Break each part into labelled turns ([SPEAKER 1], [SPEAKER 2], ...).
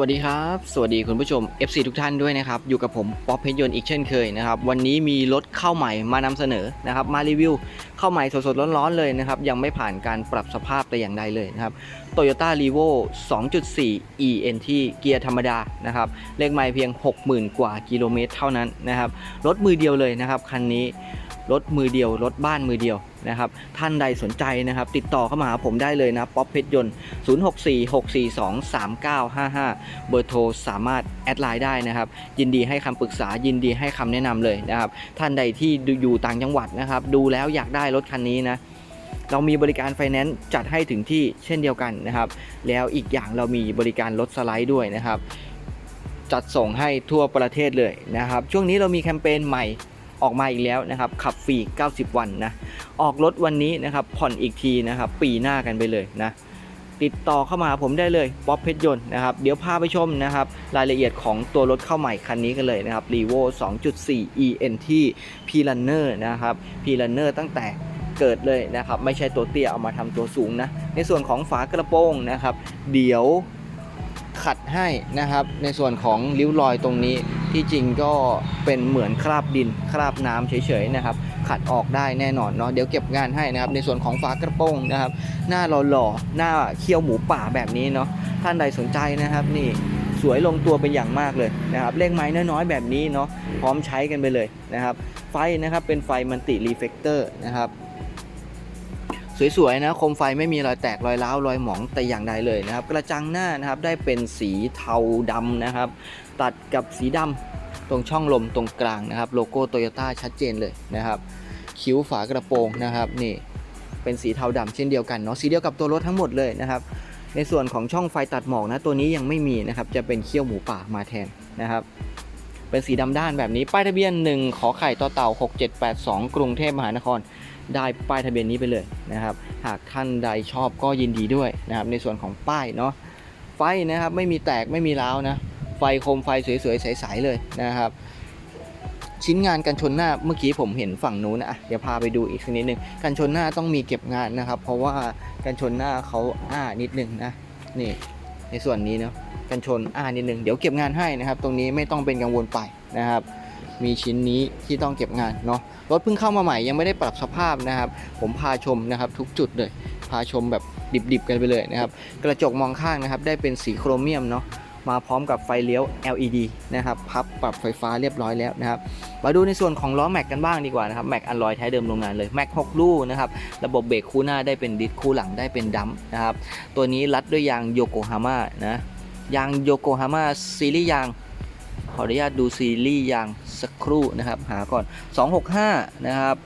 [SPEAKER 1] วัสดีครับ สวัสดีคุณผู้ชม FC ทุกท่านด้วยนะครับ อยู่กับผมป๊อปเพชรยนต์อีกเช่นเคยนะครับ วันนี้มีรถเข้าใหม่มานำเสนอนะครับ มารีวิวเข้าใหม่สดๆร้อนๆเลยนะครับ ยังไม่ผ่านการปรับสภาพแต่อย่างใดเลยนะครับ Toyota r e v o 2.4 ENT เกียร์ธรรมดานะครับเลขไมล์เพียง 60,000 กว่ากิโลเมตรเท่านั้นนะครับรถมือเดียวเลยนะครับคันนี้รถมือเดียว รถบ้านมือเดียวนะครับท่านใดสนใจนะครับ ติดต่อเข้ามาหาผมได้เลยนะป๊อปเพชรยนต์ 0646423955 เบอร์โทรสามารถแอดไลน์ได้นะครับ ยินดีให้คำปรึกษายินดีให้คำแนะนำเลยนะครับ ท่านใดที่อยู่ต่างจังหวัดนะครับ ดูแล้วอยากได้รถคันนี้นะ เรามีบริการไฟแนนซ์จัดให้ถึงที่เช่นเดียวกันนะครับ แล้วอีกอย่างเรามีบริการรถสไลด์ด้วยนะครับ จัดส่งให้ทั่วประเทศเลยนะครับ ช่วงนี้เรามีแคมเปญใหม่ออกมาอีกแล้วนะครับ ขับฟรี 90 วันนะ ออกรถวันนี้นะครับ ผ่อนอีกทีนะครับ ปีหน้ากันไปเลยนะ ติดต่อเข้ามาหาผมได้เลยป๊อปเพชรยนต์นะครับ เดี๋ยวพาไปชมนะครับ รายละเอียดของตัวรถเข้าใหม่คันนี้กันเลยนะครับ r e v o 2.4 ENT P Runner นะครับ P Runner ตั้งแต่ เกิดเลยนะครับไม่ใช่ตัวเตี้ยเอามาทำตัวสูงนะในส่วนของฝากระโปรงนะครับ เดี๋ยวขัดให้นะครับ ในส่วนของริ้วรอยตรงนี้ที่จริงก็เป็นเหมือนคราบดินคราบน้ำเฉยๆนะครับ ขัดออกได้แน่นอนเนาะเดี๋ยวเก็บงานให้นะครับ ในส่วนของฝากระโปรงนะครับ หน้าหล่อๆหน้าเคี้ยวหมูป่าแบบนี้เนาะท่านใดสนใจนะครับนี่สวยลงตัวเป็นอย่างมากเลยนะครับเลขไม้น้อยๆแบบนี้เนาะพร้อมใช้กันไปเลยนะครับ ไฟนะครับเป็นไฟมันติรีเฟกเตอร์นะครับ สวยๆนะโคมไฟไม่มีรอยแตกรอยร้าวรอยหมองแต่อย่างใดเลยนะครับ กระจังหน้านะครับได้เป็นสีเทาดำนะครับ ตัดกับสีดำตรงช่องลมตรงกลางนะครับ โลโก้โตโยต้าชัดเจนเลยนะครับ คิ้วฝากระโปรงนะครับนี่เป็นสีเทาดำเช่นเดียวกันเนาะสีเดียวกับตัวรถทั้งหมดเลยนะครับ ในส่วนของช่องไฟตัดหมอกนะตัวนี้ยังไม่มีนะครับจะเป็นเขี้ยวหมูป่ามาแทนนะครับเป็นสีดำด้านแบบนี้ ป้ายทะเบียน 1 ขอไข่ต่อเต่า 6782 กรุงเทพมหานคร ได้ป้ายทะเบียนนี้ไปเลยนะครับ หากท่านใดชอบก็ยินดีด้วยนะครับ ในส่วนของป้ายเนาะไฟนะครับไม่มีแตกไม่มีร้าวนะ ไฟโคมไฟสวยๆใสๆเลยนะครับชิ้นงานกันชนหน้าเมื่อกี้ผมเห็นฝั่งนู้นนะอะเดี๋ยวพาไปดูอีกสักนิดนึงกันชนหน้าต้องมีเก็บงานนะครับ เพราะว่ากันชนหน้าเขาอ้านิดนึงนะนี่ในส่วนนี้เนาะกันชนอ้านิดนึงเดี๋ยวเก็บงานให้นะครับ ตรงนี้ไม่ต้องเป็นกังวลไปนะครับ มีชิ้นนี้ที่ต้องเก็บงานเนาะรถเพิ่งเข้ามาใหม่ยังไม่ได้ปรับสภาพนะครับ ผมพาชมนะครับทุกจุดเลย พาชมแบบดิบๆกันไปเลยนะครับ กระจกมองข้างนะครับ ได้เป็นสีโครเมียมเนาะมาพร้อมกับไฟเลี้ยว LED นะครับพับปรับไฟฟ้าเรียบร้อยแล้วนะครับมาดูในส่วนของล้อแม็กกันบ้างดีกว่านะครับแม็กอันลอยแท้เดิมโรงงานเลยแม็ก6ลูกนะครับระบบเบรกคู่หน้าได้เป็นดิสคู่หลังได้เป็นดัมนะครับตัวนี้รัดด้วยยางโยโกฮาม่านะยางโยโกฮาม่าซีรีส์ยาง ออนุญาตดูซีรีส์ยางสักครู่นะครับ หาก่อน 265 นะครับ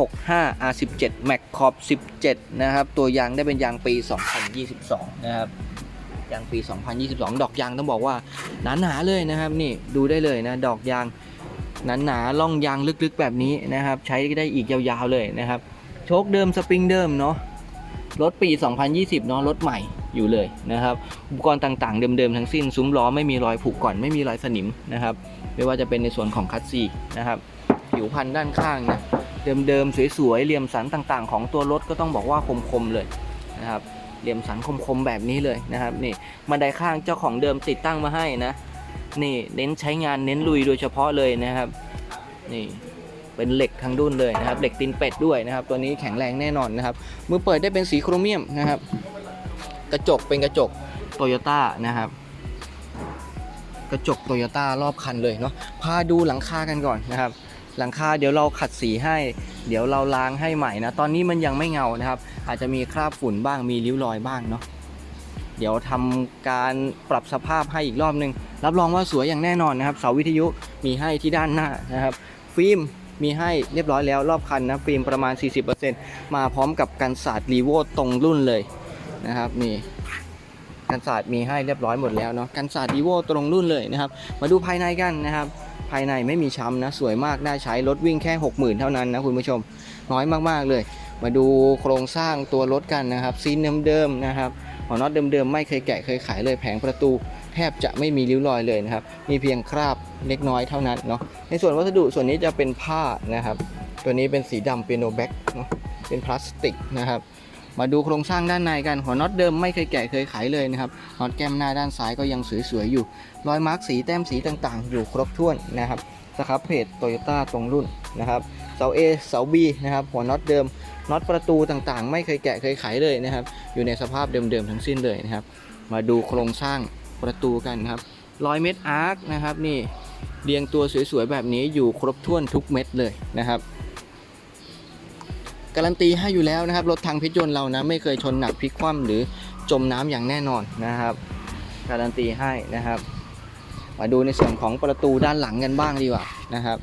[SPEAKER 1] 65 R17 Mac Corp 17 นะครับ ตัวยางได้เป็นยางปี 2022 นะครับยางปี 2022 ดอกยางต้องบอกว่าหนาหนาเลยนะครับ นี่ดูได้เลยนะ ดอกยางหนาหนาล่องยางลึกๆแบบนี้นะครับ ใช้ได้อีกยาวๆเลยนะครับ โชคเดิมสปริงเดิมเนาะรถปี 2020 เนาะรถใหม่ อยู่เลยนะครับ อุปกรณ์ต่างๆ เดิมๆ ทั้งสิ้น ซุ้มล้อไม่มีรอยผุก่อนไม่มีรอยสนิมนะครับ ไม่ว่าจะเป็นในส่วนของคัสซีนะครับ ผิวพันธุ์ด้านข้างนะ เดิมๆ สวยๆ เหลี่ยมสันต่างๆ ของตัวรถก็ต้องบอกว่าคมๆ เลยนะครับ เหลี่ยมสันคมๆ แบบนี้เลยนะครับนี่บันไดข้างเจ้าของเดิมติดตั้งมาให้นะ นี่เน้นใช้งานเน้นลุยโดยเฉพาะเลยนะครับ นี่เป็นเหล็กทั้งดุนเลยนะครับ เหล็กตีนเป็ดด้วยนะครับ ตัวนี้แข็งแรงแน่นอนนะครับ มือเปิดได้เป็นสีโครเมียมนะครับ กระจกเป็นกระจกโตโยต้านะครับ กระจกโตโยต้ารอบคันเลยเนาะพาดูหลังคากันก่อนนะครับ หลังคาเดี๋ยวเราขัดสีให้ เดี๋ยวเราล้างให้ใหม่นะ ตอนนี้มันยังไม่เงานะครับ อาจจะมีคราบฝุ่นบ้างมีริ้วรอยบ้างเนาะเดี๋ยวทำการปรับสภาพให้อีกรอบนึง รับรองว่าสวยอย่างแน่นอนนะครับ เสาวิทยุมีให้ที่ด้านหน้านะครับ ฟิล์มมีให้เรียบร้อยแล้วรอบคันนะฟิล์มประมาณ 40%มาพร้อมกับกันศาสตร์รีโวตรงรุ่นเลย นะครับนี่กันศาสตร์มีให้เรียบร้อยหมดแล้วเนาะกันศาสตร์รีโวตรงรุ่นเลยนะครับ มาดูภายในกันนะครับ ภายในไม่มีช้ำนะ สวยมากน่าใช้รถวิ่งแค่ 60,000 เท่านั้นนะคุณผู้ชมน้อยมากๆเลย มาดูโครงสร้างตัวรถกันนะครับซีนเดิมๆนะครับหัวน็อตเดิมๆไม่เคยแกะเคยขายเลยแผงประตู แทบจะไม่มีริ้วรอยเลยนะครับมีเพียงคราบเล็กน้อยเท่านั้นเนาะในส่วนวัสดุส่วนนี้จะเป็นผ้านะครับ ตัวนี้เป็นสีดำเปียโนแบ็กเนาะเป็นพลาสติกนะครับ มาดูโครงสร้างด้านในกันหัวน็อตเดิมไม่เคยแกะเคยไขเลยนะครับน็อตแก้มหน้าด้านซ้ายก็ยังสวยๆอยู่ รอยมาร์กสีแต้มสีต่างๆ อยู่ครบถ้วนนะครับสครับเพจโตโยต้าตรงรุ่นนะครับเสา A เสา B นะครับหัวน็อตเดิมน็อตประตูต่างๆ ไม่เคยแกะเคยไขเลยนะครับ อยู่ในสภาพเดิมๆทั้งสิ้นเลยนะครับ มาดูโครงสร้างประตูกันนะครับรอยเม็ดอาร์คนะครับนี่เรียงตัวสวยๆแบบนี้อยู่ครบถ้วนทุกเม็ดเลยนะครับ การันตีให้อยู่แล้วนะครับรถทางพิจยนต์เรานะไม่เคยชนหนักพลิกคว่ำหรือจมน้ำอย่างแน่นอนนะครับการันตีให้นะครับ มาดูในส่วนของประตูด้านหลังกันบ้างดีกว่านะครับ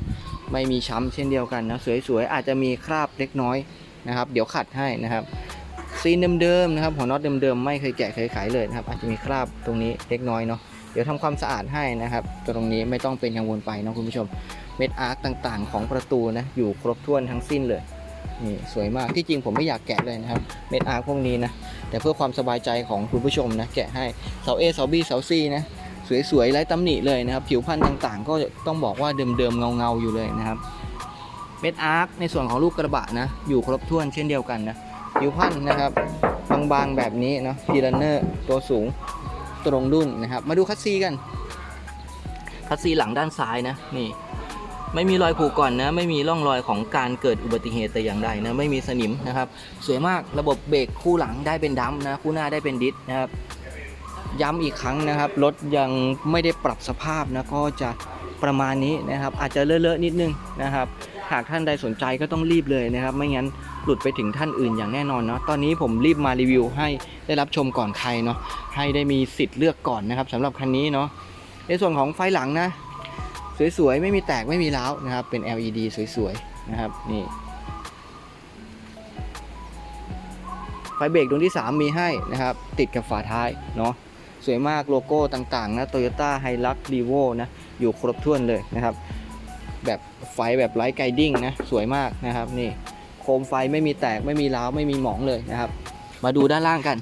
[SPEAKER 1] ไม่มีช้ำเช่นเดียวกันนะสวยๆอาจจะมีคราบเล็กน้อยนะครับ เดี๋ยวขัดให้นะครับซีนเดิมๆนะครับหัวน็อตเดิมๆไม่เคยแกะเคยขายเลยนะครับ อาจจะมีคราบตรงนี้เล็กน้อยเนาะเดี๋ยวทำความสะอาดให้นะครับ ตรงนี้ไม่ต้องเป็นกังวลไปนะคุณผู้ชม เม็ดอาร์คต่างๆ ของประตูนะอยู่ครบถ้วนทั้งสิ้นเลย นี่สวยมากที่จริงผมไม่อยากแกะเลยนะครับเม็ดอาร์พวกนี้นะแต่เพื่อความสบายใจของคุณผู้ชมนะแกะให้เสา A เสา B เสา C นะสวยๆไร้ตำหนิเลยนะครับ ผิวพันธุ์ต่างๆ ก็ต้องบอกว่าเดิมๆเงาๆอยู่เลยนะครับเม็ดอาร์คในส่วนของลูกกระบะนะอยู่ครบถ้วนเช่นเดียวกันนะผิวพันธุ์นะครับบางๆแบบนี้เนาะพีรันเนอร์ตัวสูงตรงรุ่นนะครับ มาดูคัสซีกันคัสซีหลังด้านซ้ายนะนี่ ไม่มีรอยผูกก่อนนะ ไม่มีร่องรอยของการเกิดอุบัติเหตุแต่อย่างใดนะ ไม่มีสนิมนะครับ สวยมากระบบเบรกคู่หลังได้เป็นดัมนะ คู่หน้าได้เป็นดิสนะครับ ย้ำอีกครั้งนะครับ รถยังไม่ได้ปรับสภาพนะ ก็จะประมาณนี้นะครับ อาจจะเลอะๆนิดนึงนะครับ หากท่านใดสนใจก็ต้องรีบเลยนะครับ ไม่งั้นหลุดไปถึงท่านอื่นอย่างแน่นอนเนาะ ตอนนี้ผมรีบมารีวิวให้ได้รับชมก่อนใครเนาะ ให้ได้มีสิทธิ์เลือกก่อนนะครับสำหรับคันนี้เนาะ ในส่วนของไฟหลังนะ สวยๆ ไม่มีแตกไม่มีร้าวนะครับ เป็น LED สวยๆ นะครับ นี่ ไฟเบรกดวงที่ 3 มีให้นะครับ ติดกับฝาท้ายเนาะ สวยมากโลโก้ต่างๆ นะ Toyota Hilux Revo นะ อยู่ครบถ้วนเลยนะครับ แบบไฟแบบไลท์ไกดิ้งนะ สวยมากนะครับ นี่ โคมไฟไม่มีแตกไม่มีร้าวไม่มีหมองเลยนะครับ มาดูด้านล่างกัน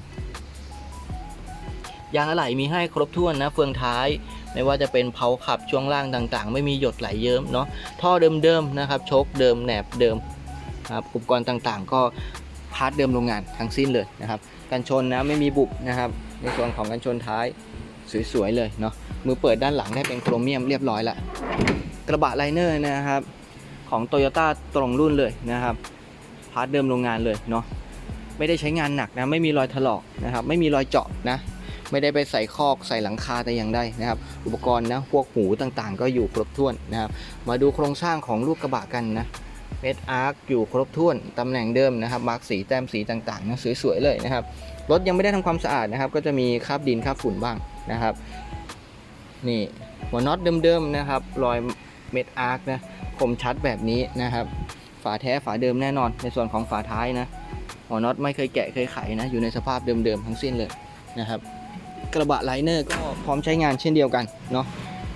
[SPEAKER 1] ยางอะไหล่มีให้ครบถ้วนนะ เฟืองท้าย ไม่ว่าจะเป็นเพาขับช่วงล่างต่างๆ ไม่มีหยดไหลเยิ้มเนาะท่อเดิมๆนะครับโชคเดิมแหนบเดิมนะครับอุปกรณ์ต่างๆ ก็พาร์ทเดิมโรงงานทั้งสิ้นเลยนะครับกันชนนะไม่มีบุบนะครับในส่วนของกันชนท้ายสวยๆเลยเนาะมือเปิดด้านหลังได้เป็นโครเมียมเรียบร้อยละกระบะไลเนอร์นะครับของ Toyota ตรงรุ่นเลยนะครับพาร์ทเดิมโรงงานเลยเนาะไม่ได้ใช้งานหนักนะไม่มีรอยถลอกนะครับไม่มีรอยเจาะนะ ไม่ได้ไปใส่คอกใส่หลังคาแต่อย่างใดนะครับ อุปกรณ์นะพวกหูต่างๆ ก็อยู่ครบถ้วนนะครับ มาดูโครงสร้างของลูกกระบะกันนะเมดอาร์คอยู่ครบถ้วนตำแหน่งเดิมนะครับมาร์กสีแต้มสีต่างๆนะสวยๆเลยนะครับรถยังไม่ได้ทำความสะอาดนะครับ ก็จะมีคราบดินคราบฝุ่นบ้างนะครับ นี่หัวน็อตเดิมๆนะครับรอยเม็ดอาร์คนะคมชัดแบบนี้นะครับ ฝาแท้ฝาเดิมแน่นอน ในส่วนของฝาท้ายนะหัวน็อตไม่เคยแกะเคยไขนะ อยู่ในสภาพเดิมๆทั้งสิ้นเลยนะครับ กระบะไลเนอร์ก็พร้อมใช้งานเช่นเดียวกันเนาะ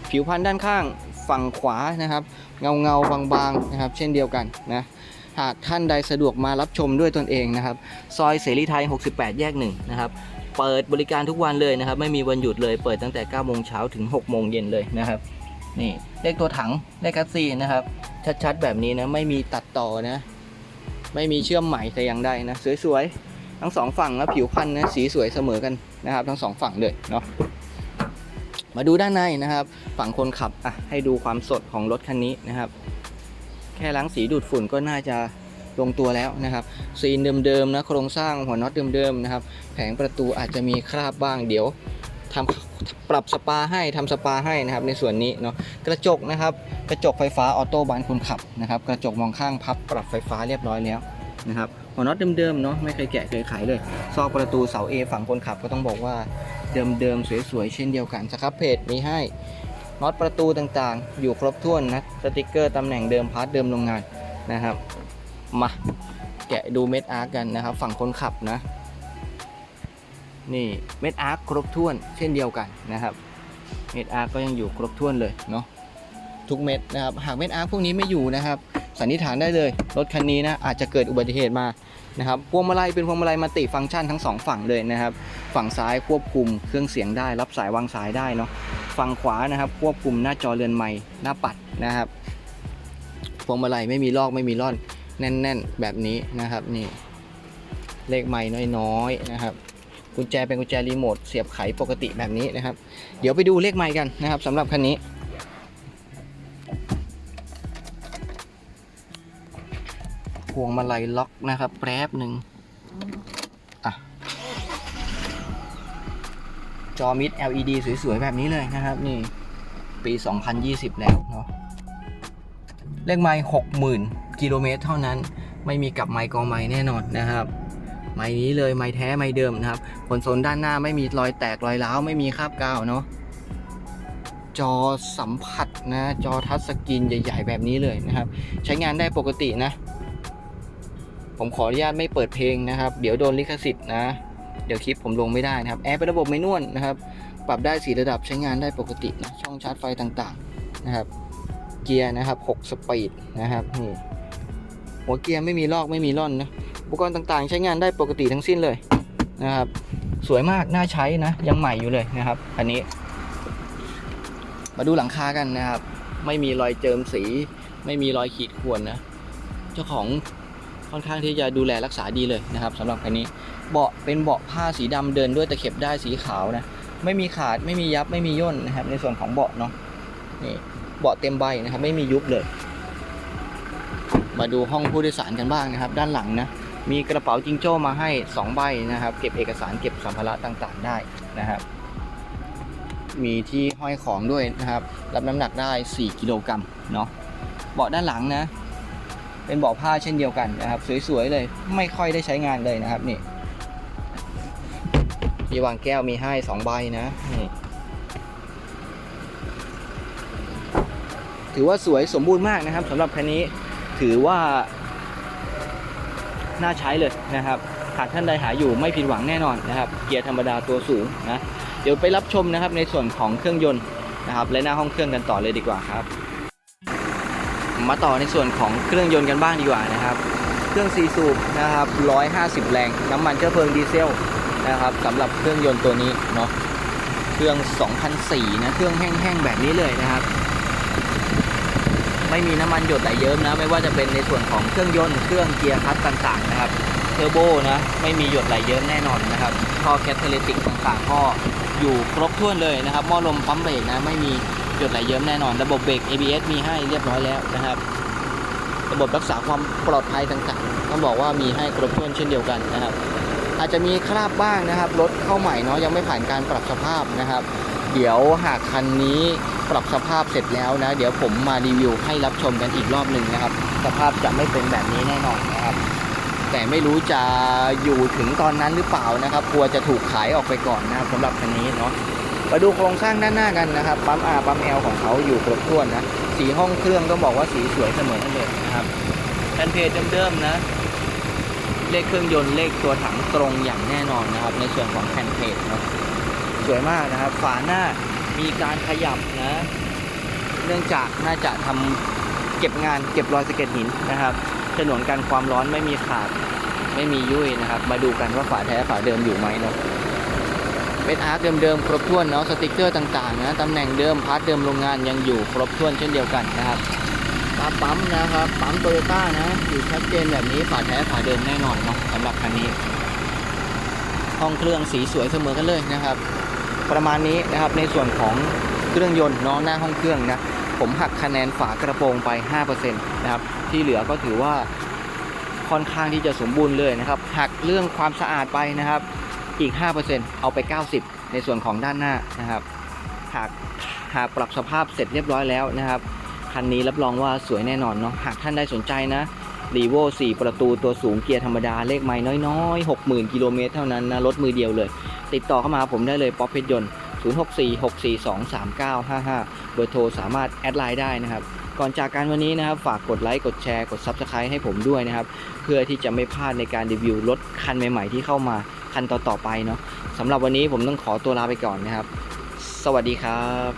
[SPEAKER 1] ผิวพันธุ์ด้านข้างฝั่งขวานะครับ เงาเงาบางๆนะครับ เช่นเดียวกันนะหากท่านใดสะดวกมารับชมด้วยตนเองนะครับ ซอยเสรีไทย 68 แยกหนึ่งนะครับเปิดบริการทุกวันเลยนะครับ ไม่มีวันหยุดเลยเปิดตั้งแต่ 9 โมงเช้าถึง 6 โมงเย็นเลยนะครับ นี่เลขตัวถังเลขคัสซีนะครับ ชัดๆ แบบนี้นะ ไม่มีตัดต่อนะ ไม่มีเชื่อมใหม่แต่อย่างใดนะ สวยๆ ทั้งสองฝั่งนะผิวพันธุ์นะสีสวยเสมอกันนะครับ ทั้งสองฝั่งเลยเนาะมาดูด้านในนะครับ ฝั่งคนขับอะให้ดูความสดของรถคันนี้นะครับ แค่ล้างสีดูดฝุ่นก็น่าจะลงตัวแล้วนะครับซีนเดิมๆนะโครงสร้างหัวน็อตเดิมๆนะครับ แผงประตูอาจจะมีคราบบ้างเดี๋ยวทำปรับสปาให้ทำสปาให้นะครับ ในส่วนนี้เนาะกระจกนะครับ กระจกไฟฟ้าออโต้บานคนขับนะครับ กระจกมองข้างพับปรับไฟฟ้าเรียบร้อยแล้วนะครับ หัวน็อตเดิมๆเนาะไม่เคยแกะเคยไขเลย ซอกประตูเสา A ฝั่งคนขับก็ต้องบอกว่าเดิมๆสวยๆเช่นเดียวกันสครับเพจมีให้น็อตประตูต่างๆ อยู่ครบถ้วนนะสติกเกอร์ตำแหน่งเดิมพาร์ทเดิมโรงงานนะครับมาแกะดูเม็ดอาร์กันนะครับ ฝั่งคนขับนะ นี่เม็ดอาร์ครบถ้วนเช่นเดียวกันนะครับเม็ดอาร์ก็ยังอยู่ครบถ้วนเลยเนาะทุกเม็ดนะครับหากเม็ดอาร์พวกนี้ไม่อยู่นะครับ สันนิษฐานได้เลย รถคันนี้นะอาจจะเกิดอุบัติเหตุมานะครับพวงมาลัยเป็นพวงมาลัยมัลติฟังก์ชันทั้งสองฝั่งเลยนะครับ ฝั่งซ้ายควบคุมเครื่องเสียงได้ รับสายวางสายได้เนาะฝั่งขวานะครับ ควบคุมหน้าจอเรือนไม้หน้าปัดนะครับพวงมาลัยไม่มีลอกไม่มีร่อนแน่น ๆ แบบนี้นะครับนี่เลขไม้น้อยๆนะครับกุญแจเป็นกุญแจรีโมทเสียบไขปกติแบบนี้นะครับ เดี๋ยวไปดูเลขไม้กันนะครับสำหรับคันนี้ พวงมาลัยล็อกนะครับ แป๊บหนึ่งอะจอมิด LED สวย ๆ แบบนี้เลยนะครับ นี่ ปี 2020 แล้วเนาะเลขไม้60,000 กิโลเมตรเท่านั้น ไม่มีกลับไม้กองไม้แน่นอนนะครับไม้นี้เลยไม้แท้ไม้เดิมนะครับคอนโซลด้านหน้าไม่มีรอยแตกรอยร้าวไม่มีคราบกาวเนาะจอสัมผัสนะ จอทัชสกรีนใหญ่ ๆ แบบนี้เลยนะครับ ใช้งานได้ปกตินะ ผมขออนุญาตไม่เปิดเพลงนะครับ เดี๋ยวโดนลิขสิทธิ์นะ เดี๋ยวคลิปผมลงไม่ได้นะครับ แอร์เป็นระบบไม่นวลนะครับ ปรับได้สีระดับใช้งานได้ปกตินะ ช่องชาร์จไฟต่างๆนะครับ เกียร์นะครับ 6 สปีดนะครับนี่หัวเกียร์ไม่มีลอกไม่มีร่อนนะ อุปกรณ์ต่างๆ ใช้งานได้ปกติทั้งสิ้นเลยนะครับ สวยมาก น่าใช้นะ ยังใหม่อยู่เลยนะครับ อันนี้ มาดูหลังคากันนะครับ ไม่มีรอยเจิมสี ไม่มีรอยขีดข่วนนะ เจ้าของ ค่อนข้างที่จะดูแลรักษาดีเลยนะครับสำหรับคันนี้เบาะเป็นเบาะผ้าสีดำเดินด้วยตะเข็บได้สีขาวนะไม่มีขาดไม่มียับไม่มีย่นนะครับ ในส่วนของเบาะเนาะนี่เบาะเต็มใบนะครับ ไม่มียุบเลย มาดูห้องผู้โดยสารกันบ้างนะครับ ด้านหลังนะมีกระเป๋าจิงโจ้มาให้ 2 ใบนะครับ เก็บเอกสารเก็บสัมภาระต่างๆได้นะครับ มีที่ห้อยของด้วยนะครับ รับน้ำหนักได้ 4 กิโลกรัมเนาะเบาะด้านหลังนะ เป็นเบาะผ้าเช่นเดียวกันนะครับ สวยๆเลยไม่ค่อยได้ใช้งานเลยนะครับนี่มีวางแก้วมีให้2ใบนะนี่ถือว่าสวยสมบูรณ์มากนะครับสำหรับคันนี้ถือว่า น่าใช้เลยนะครับหากท่านใดหาอยู่ไม่ผิดหวังแน่นอนนะครับ เกียร์ธรรมดาตัวสูงนะเดี๋ยวไปรับชมนะครับในส่วนของเครื่องยนต์นะครับ และหน้าห้องเครื่องกันต่อเลยดีกว่าครับ มาต่อในส่วนของเครื่องยนต์กันบ้างดีกว่านะครับ เครื่อง4สูบนะครับ 150 แรง น้ำมันเชื้อเพลิงดีเซลนะครับสำหรับเครื่องยนต์ตัวนี้เนาะ เครื่อง2004นะ เครื่องแห้งๆแบบนี้เลยนะครับ ไม่มีน้ำมันหยดไหลเยิ้มนะ ไม่ว่าจะเป็นในส่วนของเครื่องยนต์ เครื่องเกียร์คลัตช์ต่างๆนะครับ เทอร์โบนะ ไม่มีหยดไหลเยิ้มแน่นอนนะครับ ท่อแคทเทเลติกต่างๆก็อยู่ครบถ้วนเลยนะครับ หม้อลมปั๊มเบรกนะ ไม่มี หยดไหลเยิ้มแน่นอน ระบบเบรก ABS มีให้เรียบร้อยแล้วนะครับ ระบบรักษาความปลอดภัยต่างๆต้องบอกว่ามีให้ครบถ้วนเช่นเดียวกันนะครับ อาจจะมีคราบบ้างนะครับรถเข้าใหม่เนาะยังไม่ผ่านการปรับสภาพนะครับ เดี๋ยวหากคันนี้ปรับสภาพเสร็จแล้วนะ เดี๋ยวผมมารีวิวให้รับชมกันอีกรอบหนึ่งนะครับ สภาพจะไม่เป็นแบบนี้แน่นอนนะครับแต่ไม่รู้จะอยู่ถึงตอนนั้นหรือเปล่านะครับกลัวจะถูกขายออกไปก่อนนะครับสำหรับคันนี้เนาะ มาดูโครงสร้างด้านหน้ากันนะครับ ปั๊ม R ปั๊ม L ของเขาอยู่ครบถ้วนนะ สีห้องเครื่องต้องบอกว่าสีสวยเสมอกันเลยนะครับแผ่นเพจเดิมๆนะ เลขเครื่องยนต์เลขตัวถังตรงอย่างแน่นอนนะครับ ในส่วนของแผ่นเพจเนาะสวยมากนะครับ ฝาหน้ามีการขยับนะ เนื่องจากน่าจะทำเก็บงานเก็บรอยสะเก็ดหินนะครับฉนวนกันความร้อนไม่มีขาดไม่มียุ่ยนะครับ มาดูกันว่าฝาแท้ฝาเดิมอยู่ไหมเนาะ เป็นอาร์คเดิมๆ ครบถ้วนเนาะสติกเกอร์ต่างๆนะตำแหน่งเดิมพาร์ทเดิมโรงงานยังอยู่ครบถ้วนเช่นเดียวกันนะครับตาปั๊มนะครับปั๊มโตโยต้านะอยู่ชัดเจนแบบนี้ฝาแท้ฝาเดิมแน่นอนเนาะสำหรับคันนี้ ห้องเครื่องสีสวยเสมอกันเลยนะครับ ประมาณนี้นะครับในส่วนของเครื่องยนต์เนาะหน้าห้องเครื่องนะผมหักคะแนนฝากระโปรงไป 5%นะครับที่เหลือก็ถือว่าค่อนข้างที่จะสมบูรณ์เลยนะครับหักเรื่องความสะอาดไปนะครับ อีก 5%เอาไป 90 ในส่วนของด้านหน้านะครับ หากหากปรับสภาพเสร็จเรียบร้อยแล้วนะครับ คันนี้รับรองว่าสวยแน่นอนเนาะ หากท่านได้สนใจนะรีโว4 ประตูตัวสูงเกียร์ธรรมดา เลขไม้น้อยๆ 60,000 กิโลเมตรเท่านั้นนะ รถมือเดียวเลย ติดต่อเข้ามาหาผมได้เลยป๊อปเพชรยนต์ 0646423955 เบอร์โทรสามารถแอดไลน์ได้นะครับ ก่อนจากการวันนี้นะครับ ฝากกดไลค์ กดแชร์ กด Subscribe ให้ผมด้วยนะครับ เพื่อที่จะไม่พลาดในการรีวิวรถคันใหม่ ๆ ที่เข้ามา คันต่อๆไปเนาะสำหรับวันนี้ผมต้องขอตัวลาไปก่อนนะครับ สวัสดีครับ